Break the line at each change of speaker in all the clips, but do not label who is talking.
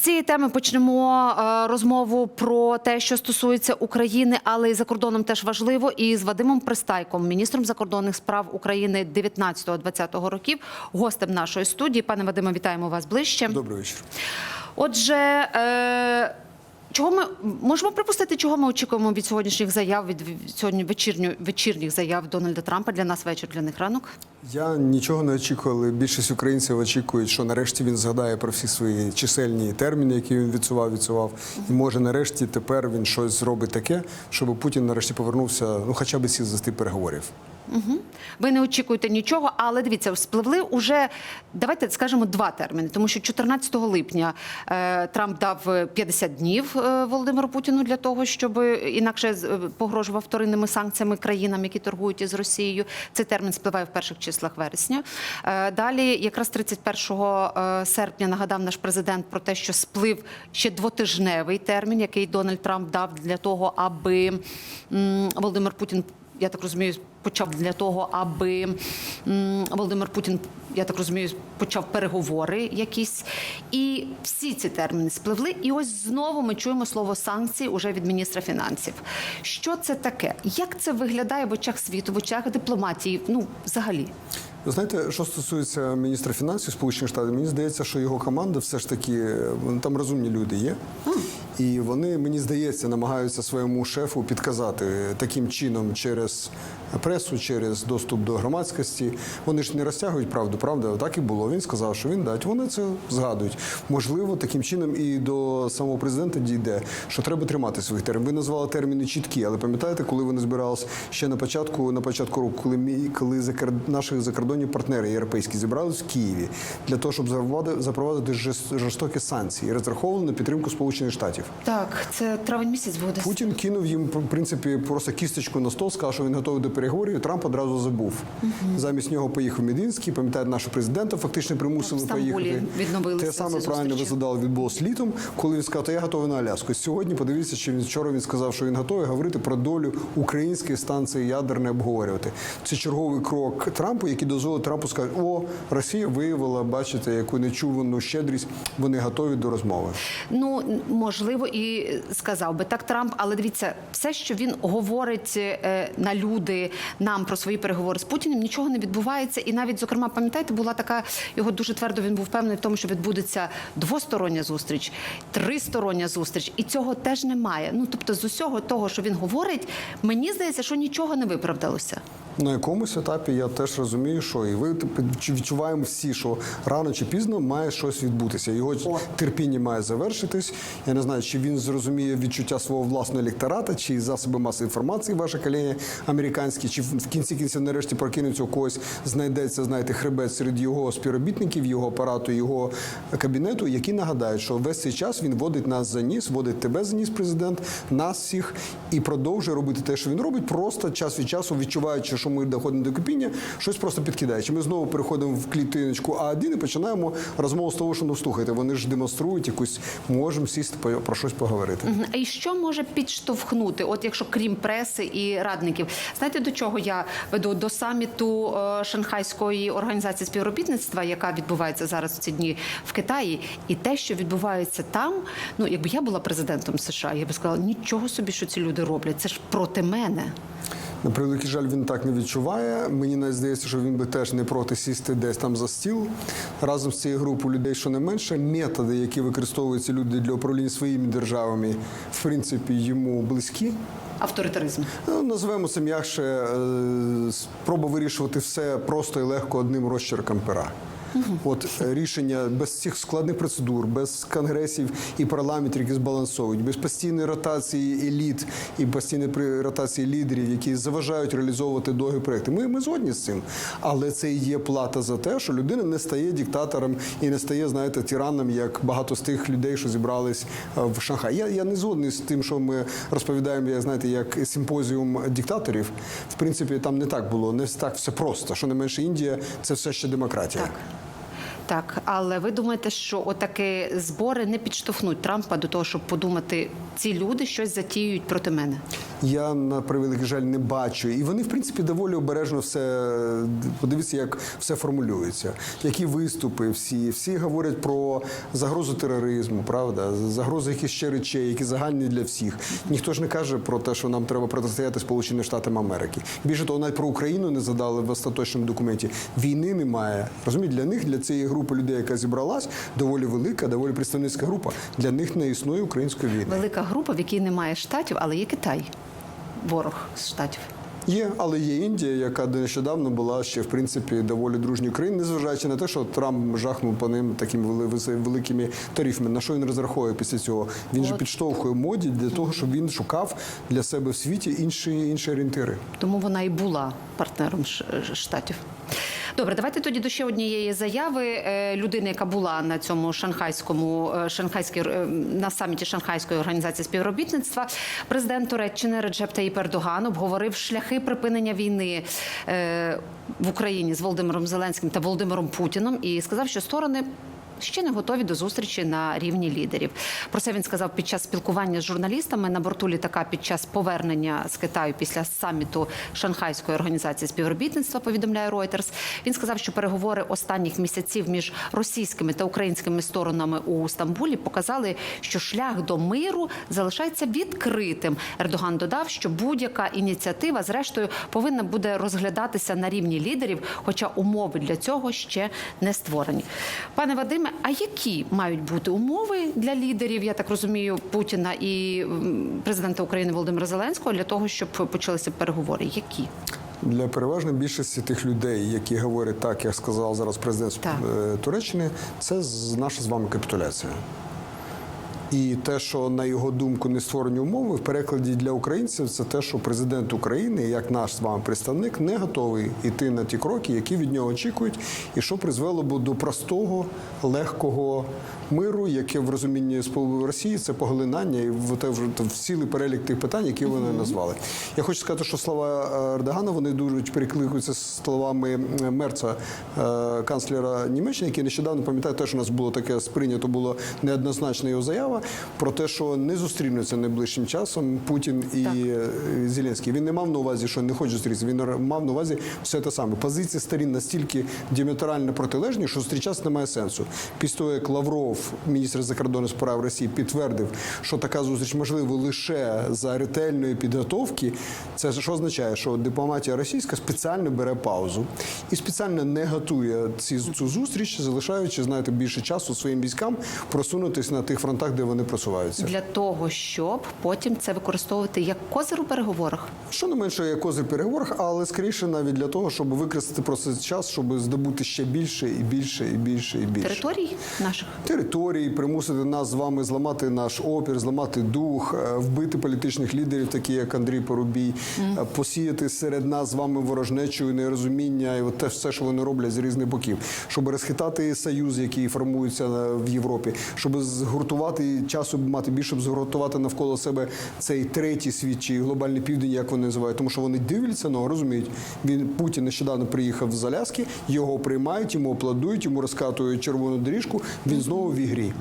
З цієї теми почнемо е, розмову про те, що стосується України, але і за кордоном теж важливо. І з Вадимом Пристайком, міністром закордонних справ України 19-20 років, гостем нашої студії. Пане Вадиме, вітаємо вас ближче.
Добрий вечір.
Отже, е, чого ми можемо припустити, чого ми очікуємо від сьогоднішніх заяв від сьогодні вечірню вечірніх заяв Дональда Трампа для нас вечір, для них ранок.
Я нічого не очікую, але більшість українців очікують, що нарешті він згадає про всі свої чисельні терміни, які він відсував, відсував. І може нарешті тепер він щось зробить таке, щоб Путін нарешті повернувся, ну хоча б сів за стіл переговорів.
Ви не очікуєте нічого, але дивіться, спливли уже давайте скажемо два терміни, тому що 14 липня е, Трамп дав 50 днів е, Володимиру Путіну для того, щоб інакше е, погрожував вторинними санкціями країнам, які торгують із Росією. Цей термін спливає в перших числах вересня. Е, далі, якраз 31 е, серпня, нагадав наш президент про те, що сплив ще двотижневий термін, який Дональд Трамп дав для того, аби м, Володимир Путін я так розумію, почав для того, аби Володимир Путін, я так розумію, почав переговори якісь. І всі ці терміни спливли. І ось знову ми чуємо слово санкції уже від міністра фінансів. Що це таке? Як це виглядає в очах світу, в очах дипломатії? Ну, взагалі.
Знаєте, що стосується міністра фінансів Сполучених Штатів, мені здається, що його команда все ж таки там розумні люди є. І вони, мені здається, намагаються своєму шефу підказати таким чином через пресу, через доступ до громадськості. Вони ж не розтягують правду, правда? Так і було. Він сказав, що він дать. Вони це згадують. Можливо, таким чином і до самого президента дійде, що треба тримати своїх термінів. Ви назвали терміни чіткі, але пам'ятаєте, коли вони збиралися ще на початку, на початку року, коли мі, коли закар... наші закордонні партнери європейські зібрались в Києві для того, щоб запровадити, запровадити жорстокі санкції, і розраховували на підтримку Сполучених Штатів.
Так, це травень місяць буде.
Путін кинув їм в принципі просто кісточку на стол, сказав, що він готовий до переговорів. Трамп одразу забув. Замість нього поїхав Мединський. Пам'ятаєте, нашого президента фактично примусили поїхати.
відновилися
Те саме правильно ви задали відбулось літом, коли він сказав, то я готовий на Аляску. Сьогодні подивіться, що він вчора він сказав, що він готовий говорити про долю української станції ядерної обговорювати. Це черговий крок Трампу, який дозволить Трампу сказати, о, Росія виявила, бачите, яку нечувану щедрість. Вони готові до розмови.
Ну можливо, і сказав би так Трамп, але дивіться, все, що він говорить е, на люди нам про свої переговори з Путіним, нічого не відбувається. І навіть, зокрема, пам'ятаєте, була така його дуже твердо. Він був впевнений в тому, що відбудеться двостороння зустріч, тристороння зустріч, і цього теж немає. Ну тобто, з усього того, що він говорить, мені здається, що нічого не виправдалося.
На якомусь етапі я теж розумію, що і ви типу, відчуваємо всі, що рано чи пізно має щось відбутися. Його терпіння має завершитись. Я не знаю, чи він зрозуміє відчуття свого власного електората, чи засоби масової інформації, ваші колеги американські, чи в кінці кінців нарешті прокинуться у когось, знайдеться, знаєте, хребет серед його співробітників, його апарату, його кабінету, які нагадають, що весь цей час він водить нас за ніс, водить тебе за ніс, президент, нас всіх, і продовжує робити те, що він робить, просто час від часу відчуваючи, що ми доходимо до кипіння, щось просто підкидаючи. Ми знову переходимо в клітиночку А1 і починаємо розмову з того, що ну слухайте, вони ж демонструють якусь, можемо сісти про щось поговорити.
А і що може підштовхнути, от якщо крім преси і радників, знаєте до чого я веду до саміту е, Шанхайської організації співробітництва, яка відбувається зараз в ці дні в Китаї, і те, що відбувається там, ну якби я була президентом США, я би сказала, нічого собі, що ці люди роблять. Це ж проти мене.
На превеликий жаль, він так не відчуває. Мені навіть здається, що він би теж не проти сісти десь там за стіл разом з цією групою людей, що не менше. Методи, які використовуються люди для управління своїми державами, в принципі, йому близькі.
Авторитаризм.
Ну, Називаємо це м'якше е, спроба вирішувати все просто і легко одним розчерком пера. От е, рішення без цих складних процедур, без конгресів і парламентів, які збалансовують, без постійної ротації еліт і постійної ротації лідерів, які заважають реалізовувати довгі проекти. Ми, ми згодні з цим, але це і є плата за те, що людина не стає диктатором і не стає, знаєте, тираном, як багато з тих людей, що зібрались е, в Шанхаї. Я, я не згодний з тим, що ми розповідаємо, як знаєте, як симпозіум диктаторів. В принципі, там не так було, не так все просто. Що не менше Індія, це все ще демократія.
Так. Так, але ви думаєте, що отакі збори не підштовхнуть Трампа до того, щоб подумати, ці люди щось затіюють проти мене?
Я на превеликий жаль не бачу. І вони, в принципі, доволі обережно все подивіться, як все формулюється. Які виступи, всі, всі говорять про загрозу тероризму, правда, загрозу якихось ще речей, які загальні для всіх. Ніхто ж не каже про те, що нам треба протистояти Сполученим Штатам Америки. Більше того, навіть про Україну не задали в остаточному документі. Війни немає. Розумієте, для них, для цієї групи людей, яка зібралась, доволі велика, доволі представницька група. Для них не існує української війни.
Велика група, в якій немає штатів, але є Китай, ворог з штатів.
Є, але є Індія, яка нещодавно була ще в принципі доволі дружньою країною, незважаючи на те, що Трамп жахнув по ним такими вели- вели- великими тарифами. На що він розраховує після цього? Він же підштовхує моді для того, щоб він шукав для себе в світі інші інші орієнтири.
Тому вона і була партнером штатів. Добре, давайте тоді до ще однієї заяви е, людини, яка була на цьому шанхайському е, шанхайській е, на саміті Шанхайської організації співробітництва. Президент Туреччини Реджеп Таїп Ердоган обговорив шляхи припинення війни в Україні з Володимиром Зеленським та Володимиром Путіном і сказав, що сторони. Ще не готові до зустрічі на рівні лідерів. Про це він сказав під час спілкування з журналістами на борту літака під час повернення з Китаю після саміту Шанхайської організації співробітництва. Повідомляє Reuters. Він сказав, що переговори останніх місяців між російськими та українськими сторонами у Стамбулі показали, що шлях до миру залишається відкритим. Ердоган додав, що будь-яка ініціатива, зрештою, повинна буде розглядатися на рівні лідерів, хоча умови для цього ще не створені. Пане Вадиме, а які мають бути умови для лідерів, я так розумію, Путіна і президента України Володимира Зеленського для того, щоб почалися переговори? Які?
Для переважної більшості тих людей, які говорять так, як сказав зараз президент
Так.
е, Туреччини, це наша з вами капітуляція. І те, що на його думку не створені умови, в перекладі для українців це те, що президент України, як наш з вами представник, не готовий йти на ті кроки, які від нього очікують, і що призвело б до простого, легкого миру, яке в розумінні Спол- Росії це поглинання і в те вже в цілий перелік тих питань, які вони назвали. Я хочу сказати, що слова е, Ердогана вони дуже перекликаються з словами е, Мерца, е, канцлера Німеччини, який нещодавно пам'ятає, теж у нас було таке сприйнято, було неоднозначна його заява про те, що не зустрінуться найближчим часом Путін і
Так.
е, Зеленський. Він не мав на увазі, що не хоче зустрітися. Він мав на увазі все те саме. Позиції сторін настільки діаметрально протилежні, що зустрічатися немає сенсу. Після того, як Лавров, міністр закордонних справ Росії, підтвердив, що така зустріч можлива лише за ретельної підготовки, це що означає, що дипломатія російська спеціально бере паузу і спеціально не готує ці, цю зустріч, залишаючи, знаєте, більше часу своїм військам просунутися на тих фронтах, де вони просуваються.
Для того, щоб потім це використовувати як козир у переговорах.
Що не менше як козир в переговорах, але скоріше навіть для того, щоб використати просто час, щоб здобути ще більше і більше і більше і більше.
Територій наших
Території, примусити нас з вами зламати наш опір, зламати дух, е, вбити політичних лідерів, такі як Андрій Порубій, е, посіяти серед нас з вами ворожнечу і нерозуміння, і от те все, що вони роблять з різних боків, щоб розхитати союз, який формується е, в Європі, щоб згуртувати часу мати більше, б згуртувати навколо себе цей третій світ чи глобальний південь, як вони називають, тому що вони дивляться нього, розуміють. Він Путін нещодавно приїхав з Аляски, його приймають, йому аплодують, йому розкатують червону доріжку. Він знову в ігрі.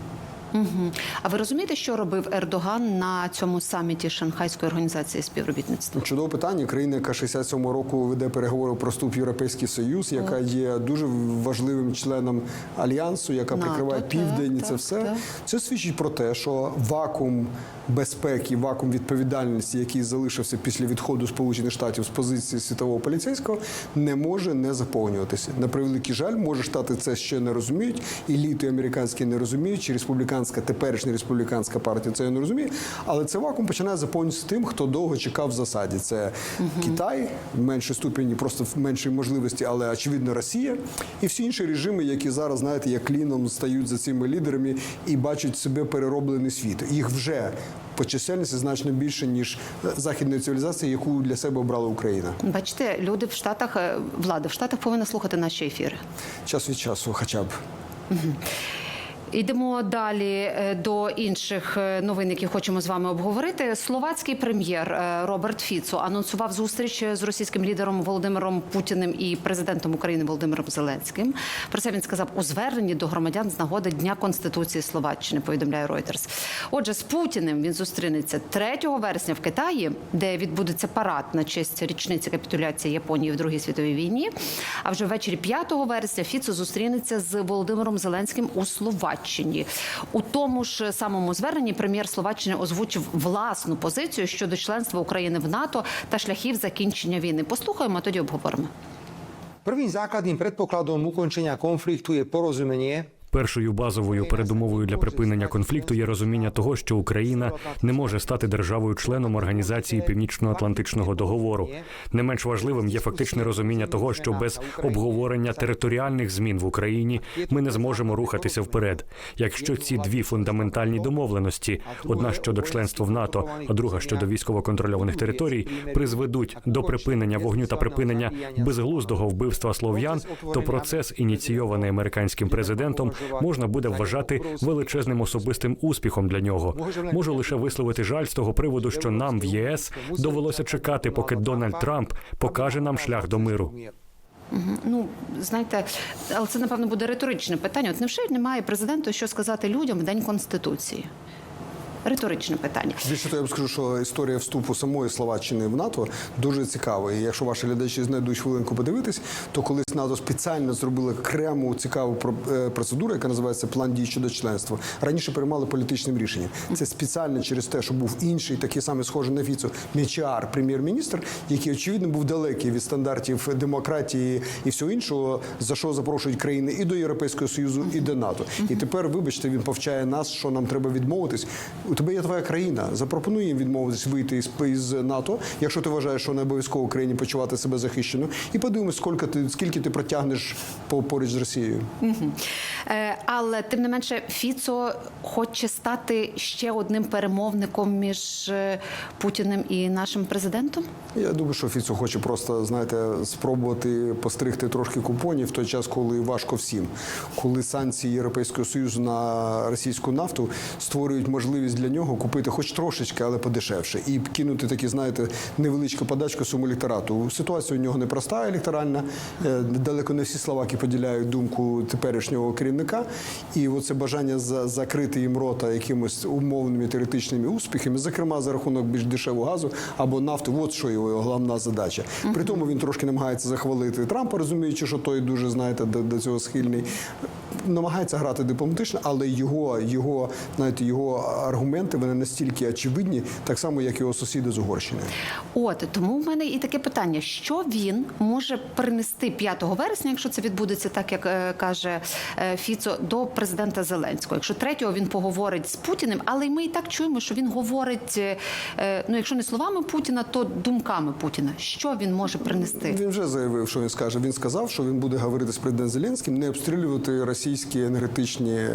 Мгм. А ви розумієте, що робив Ердоган на цьому саміті Шанхайської організації співробітництва?
Чудове питання. Країна, яка 67 року веде переговори про вступ в Європейський Союз, яка є дуже важливим членом альянсу, яка
НАТО,
прикриває
так,
південь. і це
так,
все
так.
це свідчить про те, що вакуум безпеки, вакуум відповідальності, який залишився після відходу Сполучених Штатів з позиції світового поліцейського, не може не заповнюватися. На превеликий жаль, може штати це ще не розуміють. Еліти американські не розуміють, чи республіканська теперішня республіканська партія це я не розуміє. Але це вакуум починає заповнюватися тим, хто довго чекав в засаді. Це Китай в меншій ступені, просто в меншій можливості, але очевидно Росія і всі інші режими, які зараз знаєте, як кліном стають за цими лідерами і бачать себе перероблений світ. Їх вже по чисельності значно більше ніж західної цивілізації, яку для себе обрала Україна.
Бачите, люди в Штатах, е, влада в Штатах повинна слухати наші ефіри.
Час від часу, хоча б.
Йдемо далі е, до інших е, новин, які хочемо з вами обговорити. Словацький прем'єр е, Роберт Фіцо анонсував зустріч з російським лідером Володимиром Путіним і президентом України Володимиром Зеленським. Про це він сказав у зверненні до громадян з нагоди Дня Конституції Словаччини. Повідомляє Reuters. Отже, з Путіним він зустрінеться 3 вересня в Китаї, де відбудеться парад на честь річниці капітуляції Японії в Другій світовій війні. А вже ввечері 5 вересня Фіцо зустрінеться з Володимиром Зеленським у Словаччині. У тому ж самому зверненні прем'єр Словаччини озвучив власну позицію щодо членства України в НАТО та шляхів закінчення війни. Послухаємо, а тоді обговоримо.
Prvým základným predpokladom ukončenia konfliktu je porozumenie
Першою базовою передумовою для припинення конфлікту є розуміння того, що Україна не може стати державою-членом організації Північно-Атлантичного договору. Не менш важливим є фактичне розуміння того, що без обговорення територіальних змін в Україні ми не зможемо рухатися вперед. Якщо ці дві фундаментальні домовленості одна щодо членства в НАТО, а друга щодо військово-контрольованих територій, призведуть до припинення вогню та припинення безглуздого вбивства слов'ян, то процес, ініційований американським президентом, можна буде вважати величезним особистим успіхом для нього. Можу лише висловити жаль з того приводу, що нам в ЄС довелося чекати, поки Дональд Трамп покаже нам шлях до миру.
Ну знаєте, але це напевно буде риторичне питання. От невже немає президенту, що сказати людям в день конституції? Риторичне питання.
Більше того, я б скажу, що історія вступу самої Словаччини в НАТО дуже цікава. І якщо ваші глядачі знайдуть хвилинку подивитись, то колись НАТО спеціально зробили окрему цікаву е, процедуру, яка називається план дій щодо членства. Раніше приймали політичним рішенням. Це спеціально через те, що був інший, такий самий схожий на Фіцо, Мічар, прем'єр-міністр, який очевидно був далекий від стандартів демократії і всього іншого, за що запрошують країни і до Європейського союзу, і до НАТО. І тепер, вибачте, він повчає нас, що нам треба відмовитись. У тебе є твоя країна. Запропонуй їм відмовитись вийти із, із НАТО, якщо ти вважаєш, що не обов'язково Україні почувати себе захищено. І подивимось, скільки ти скільки ти протягнеш по поруч з Росією.
Е, Але тим не менше, Фіцо хоче стати ще одним перемовником між е, Путіним і нашим президентом.
Я думаю, що Фіцо хоче просто, знаєте, спробувати постригти трошки купонів в той час, коли важко всім. Коли санкції Європейського Союзу на російську нафту створюють можливість для нього купити хоч трошечки, але подешевше, і кинути такі, знаєте, невеличку подачку суму електорату. Ситуація у нього непроста електоральна. Е, Далеко не всі словаки поділяють думку теперішнього керівника. І оце бажання за- закрити їм рота якимось умовними теоретичними успіхами, зокрема за рахунок більш дешевого газу або нафти. От що його головна задача. При тому він трошки намагається захвалити Трампа, розуміючи, що той дуже знаєте до, до цього схильний. Намагається грати дипломатично, але його, його, знаєте, його аргументи вони настільки очевидні, так само як його сусіди з Угорщини.
От тому в мене і таке питання: що він може принести 5 вересня, якщо це відбудеться так, як е, каже е, Фіцо, до президента Зеленського. Якщо 3-го він поговорить з Путіним, але ми і так чуємо, що він говорить, е, е, ну якщо не словами Путіна, то думками Путіна. Що він може принести?
Він вже заявив, що він скаже. Він сказав, що він буде говорити з президентом Зеленським, не обстрілювати російські енергетичні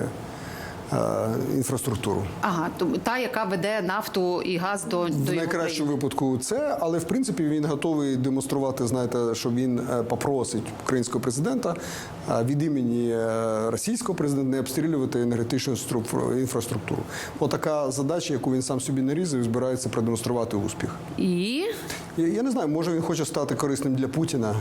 інфраструктуру.
Ага, то та, яка веде нафту і газ до, до
В найкращому випадку це, але в принципі він готовий демонструвати, знаєте, що він е, попросить українського президента е, від імені е, російського президента не обстрілювати енергетичну стру- інфраструктуру. Отака задача, яку він сам собі нарізав, і збирається продемонструвати успіх.
І
Я, я не знаю, може він хоче стати корисним для Путіна.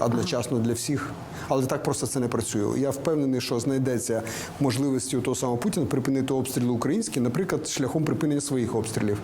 Одночасно для всіх, але так просто це не працює. Я впевнений, що знайдеться можливості у того самого Путіна припинити обстріли українські, наприклад, шляхом припинення своїх обстрілів.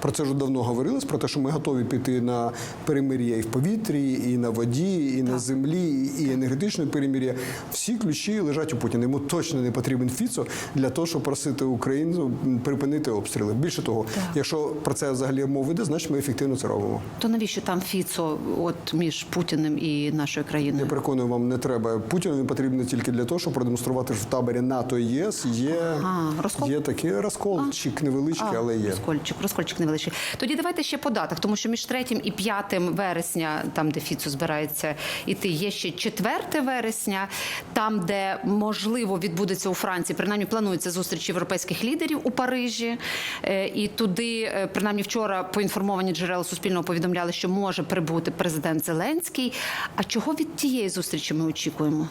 Про це вже давно говорилось, про те, що ми готові піти на перемир'я і в повітрі, і на воді, і на землі, і енергетичне перемир'я. Всі ключі лежать у Путіна. Йому точно не потрібен Фіцо для того, щоб просити Україну припинити обстріли. Більше того, якщо про це взагалі мова йде, значить ми ефективно це робимо.
то навіщо там Фіцо от між Путіним і нашою
Я
країною?
переконую, вам не треба. Путіну він потрібен тільки для того, щоб продемонструвати, що в таборі НАТО і ЄС є,
Ага, розкол?
є такий розколчик невеличкий,
А,
але є.
Розкольчик, розкольчик невеличкий. Тоді давайте ще по датах, тому що між 3 і 5 вересня, там де Фіцо збирається іти, є ще 4 вересня, там, де можливо відбудеться у Франції, принаймні планується зустріч європейських лідерів у Парижі. Е, І туди, е, принаймні вчора, поінформовані джерела Суспільного повідомляли, що може прибути президент Зеленський. А чого від тієї зустрічі ми очікуємо? Очікуємо?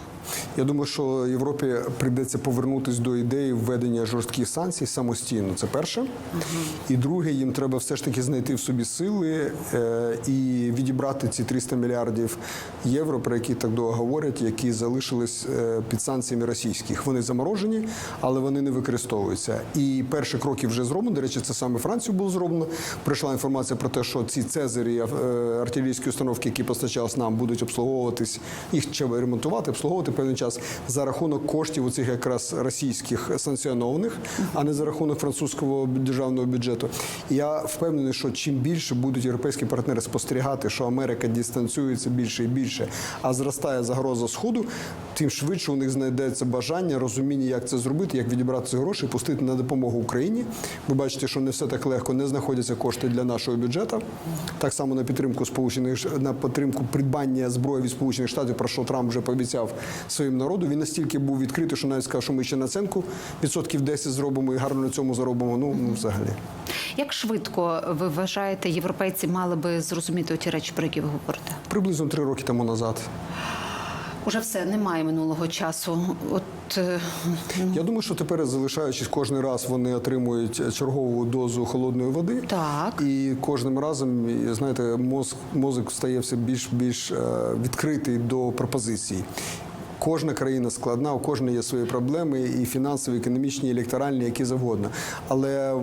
Я думаю, що Європі прийдеться повернутися до ідеї введення жорстких санкцій самостійно. Це перше. І друге, їм треба все ж таки знайти в собі сили е, і відібрати ці 300 мільярдів євро, про які так довго говорять, які залишились е, під санкціями російських. Вони заморожені, але вони не використовуються. І перші кроки вже зроблені. До речі, це саме Францію було зроблено. Прийшла інформація про те, що ці цезарі е, артилерійські установки, які постачались нам, будуть обслуговуватись, їх ремонтувати, обслуговувати певний час за рахунок коштів оцих якраз російських санкціонованих, а не за рахунок французького державного бюджету. Я впевнений, що чим більше будуть європейські партнери спостерігати, що Америка дистанціюється більше і більше, а зростає загроза сходу, тим швидше у них знайдеться бажання, розуміння, як це зробити, як відібрати гроші, пустити на допомогу Україні. Ви бачите, що не все так легко, не знаходяться кошти для нашого бюджету. Так само на підтримку сполучених на підтримку придбання зброї від сполучених штатів, про що Трамп вже пообіцяв своїм народу. Він настільки був відкритий, що навіть сказав, що ми ще наценку відсотків 10 зробимо і гарно на цьому заробимо. Ну, ну взагалі.
Як швидко ви вважаєте, європейці мали би зрозуміти ті речі, про які ви говорите?
Приблизно три роки тому назад.
Уже все немає минулого часу. От е,
Я думаю, що тепер, залишаючись кожен раз, вони отримують чергову дозу холодної води.
Так.
І кожним разом, знаєте, мозк, мозок стає все більш більш е, відкритий до пропозицій. Кожна країна складна, у кожної є свої проблеми, і фінансові, і економічні, і електоральні, які завгодно. Але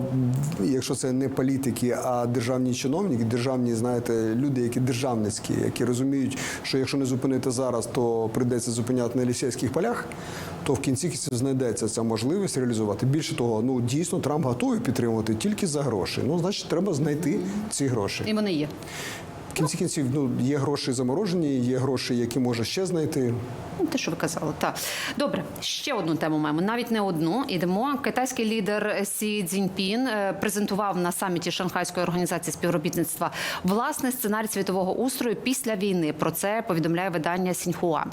якщо це не політики, а державні чиновники, державні, знаєте, люди, які державницькі, які розуміють, що якщо не зупинити зараз, то прийдеться зупиняти на лісейських полях, то в кінці кінців знайдеться ця можливість реалізувати. Більше того, ну дійсно Трамп готовий підтримувати тільки за гроші. Ну, значить, треба знайти ці гроші.
і вони є.
Кінці кінців ну є гроші заморожені, є гроші, які може ще знайти.
Ну, Те, що ви казали, так. Добре, ще одну тему маємо. Навіть не одну. Ідемо. Китайський лідер Сі Цзіньпін е, презентував на саміті Шанхайської організації співробітництва власний сценарій світового устрою після війни. Про це повідомляє видання Сіньхуа.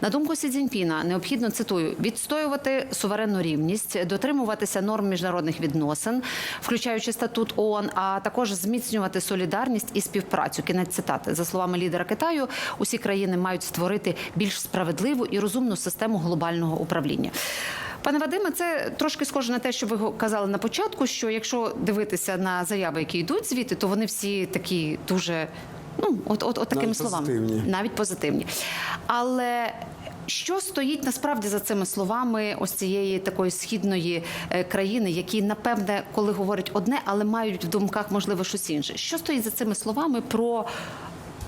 На думку Сі Цзіньпіна, необхідно цитую відстоювати суверенну рівність, дотримуватися норм міжнародних відносин, включаючи статут ООН, а також зміцнювати солідарність і співпрацю. Кінець цитати за словами лідера Китаю, усі країни мають створити більш справедливу і розумну систему глобального управління. Пане Вадиме, це трошки схоже на те, що ви казали на початку. Що якщо дивитися на заяви, які йдуть звідти, то вони всі такі дуже ну от, от, от такими
Навіть
словами,
позитивні.
навіть позитивні. Але що стоїть насправді за цими словами ось цієї такої східної е, країни, які напевне, коли говорять одне, але мають в думках можливо щось інше? Що стоїть за цими словами про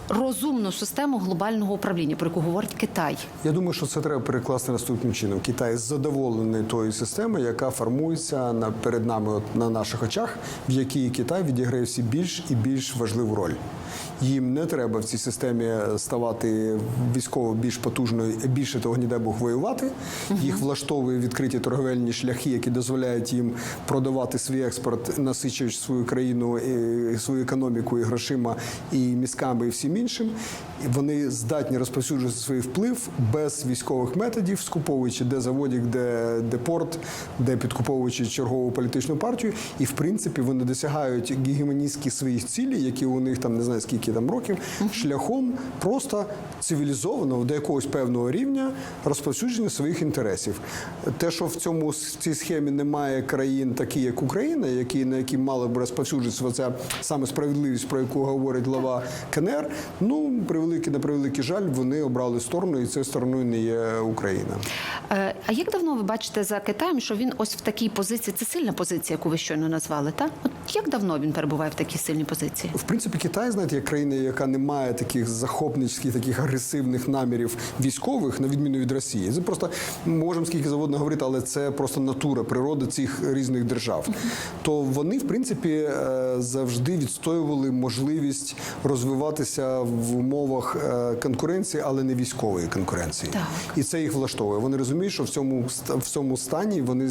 розумну систему глобального управління, про яку говорить Китай?
Я думаю, що це треба перекласти наступним чином. Китай задоволений тою системою, яка формується на перед нами, от на наших очах, в якій Китай відіграє всі більш і більш важливу роль. Їм не треба в цій системі ставати військово більш потужною, більше того, ніде Бог воювати. Їх влаштовує відкриті торговельні шляхи, які дозволяють їм продавати свій експорт, насичуючи свою країну, свою економіку і грошима, і мізками, і всім іншим. Вони здатні розповсюджувати свій вплив без військових методів, скуповуючи де заводік, де, де порт, де підкуповуючи чергову політичну партію. І в принципі вони досягають гегемоністських своїх цілей, які у них там не знаю скільки там років, шляхом просто цивілізованого до якогось певного рівня розповсюдження своїх інтересів. Те, що в цьому в цій схемі немає країн, такі як Україна, які на які мали б розповсюджуватися ця саме справедливість, про яку говорить глава КНР. Ну превеликий на превеликий жаль, вони обрали сторону, і цією стороною не є Україна.
Е, А як давно ви бачите за Китаєм, що він ось в такій позиції? Це сильна позиція, яку ви щойно назвали, так? От як давно він перебуває в такій сильній позиції?
В принципі, Китай, знаєте, як країна, яка не має таких захопницьких, таких агресивних намірів військових, на відміну від Росії. Це просто можемо скільки завгодно говорити, але це просто натура, природа цих різних держав. То вони, в принципі, е, завжди відстоювали можливість розвиватися в умовах е, конкуренції, але не військової конкуренції.
Так.
І це їх влаштовує. Вони розуміють, що в цьому в цьому стані вони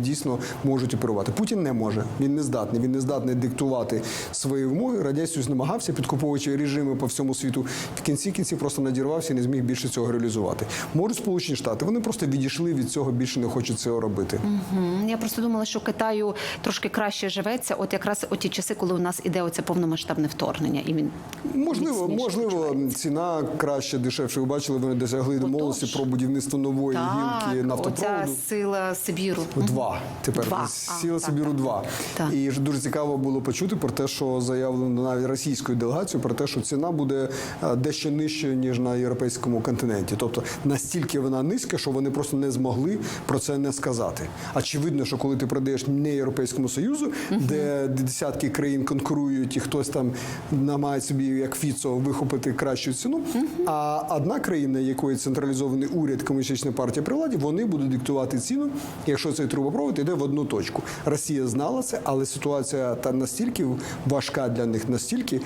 дійсно можуть оперувати. Путін не може. Він не здатний. Він не здатний диктувати свої вимоги. Радянський намагався підкуповувати куповичі режими по всьому світу. В кінці кінці просто надірвався і не зміг більше цього реалізувати. Можуть Сполучені Штати. Вони просто відійшли від цього, більше не хочуть цього робити.
Мгм. Я просто думала, що Китаю трошки краще живеться. От якраз оті часи, коли у нас іде оце повномасштабне вторгнення, і він
Можливо, можливо,
почувається.
ціна краще, дешевше. Ви бачили, вони досягли домовленості про будівництво нової гілки
так,
нафтопроводу.
оця сила Сибіру.
Два тепер
Два. А,
сіла Сибіру
так.
два.
Так.
І дуже цікаво було почути про те, що заявлено навіть російською делегацією про те, що ціна буде е, дещо нижчою ніж на європейському континенті. Тобто настільки вона низька, що вони просто не змогли про це не сказати. Очевидно, що коли ти продаєш не європейському союзу, де десятки країн конкурують, і хтось там намагає собі як Фіцо вихопити кращу ціну. А одна країна, якої централізований уряд комуністична партія при владі, вони будуть диктувати ціну, якщо цей трубопровод йде в одну точку. Росія знала це, але ситуація та настільки важка для них, настільки,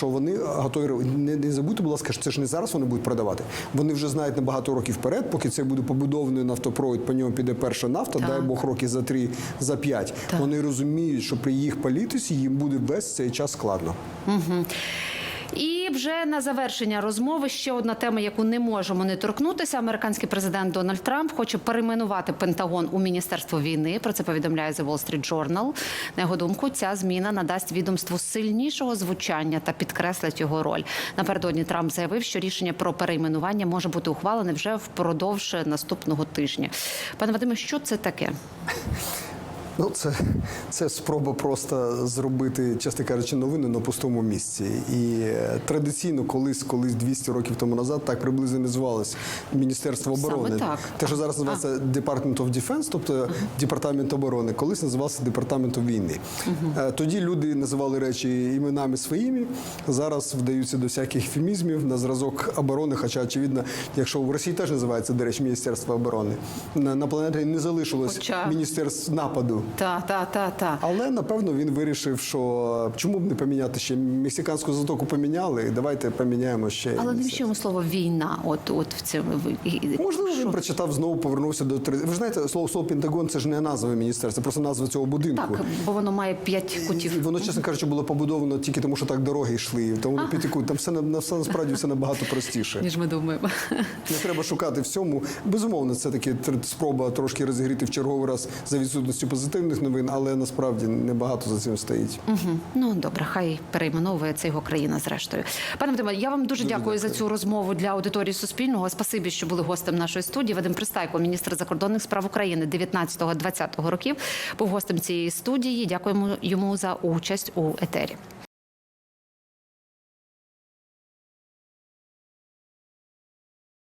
що вони готові не, не забудьте, будь ласка, що це ж не зараз вони будуть продавати. Вони вже знають на багато років вперед, поки це буде побудований нафтопровід, по ньому піде перша нафта,
Так.
дай Бог роки за три, за п'ять. Вони розуміють, що при їх політиці їм буде весь цей час складно.
І вже на завершення розмови ще одна тема, яку не можемо не торкнутися. Американський президент Дональд Трамп хоче перейменувати Пентагон у міністерство війни. Про це повідомляє The Wall Street Journal. На його думку, ця зміна надасть відомству сильнішого звучання та підкреслить його роль. Напередодні Трамп заявив, що рішення про перейменування може бути ухвалене вже впродовж наступного тижня. Пане Вадиме, що це таке?
Ну, це, це спроба просто зробити, чесно кажучи, новини на пустому місці. І е, традиційно, колись, колись 200 років тому назад, так приблизно називалось Міністерство
Саме
оборони.
так.
Те, що зараз називається Department of Defense, тобто Департамент оборони, колись називався Департаментом війни. Е, Тоді люди називали речі іменами своїми. Зараз вдаються до всяких фемізмів на зразок оборони. Хоча, очевидно, якщо в Росії теж називається, до речі, Міністерство оборони, на, на планеті не залишилось
Хоча-
міністерств нападу.
Та, та, та, та.
Але напевно він вирішив, що чому б не поміняти ще мексиканську затоку поміняли, давайте поміняємо ще.
Але навіщо йому слово війна? От, от в цьому
Можливо,
Що?
він прочитав знову, повернувся до три. Ви ж знаєте, слово слово Пентагон це ж не назва міністерства, просто назва цього будинку.
Так, бо воно має п'ять
І
кутів.
воно, чесно кажучи, було побудовано тільки тому, що так дороги йшли. Тому на п'яти кут. Там все на- на- все насправді все набагато простіше.
Ніж ми думаємо.
Не треба шукати всьому. Безумовно, це таки спроба трошки розігріти в черговий раз за відсутністю позитивних новин, але насправді небагато за цим стоїть.
Угу. Ну добре, хай перейменовує це його країна. Зрештою, пане Вадиме, я вам дуже, дякую, за цю розмову для аудиторії Суспільного. Спасибі, що були гостем нашої студії. Вадим Пристайко, міністр закордонних справ України 19-20 років, був гостем цієї студії. Дякуємо йому за участь у етері.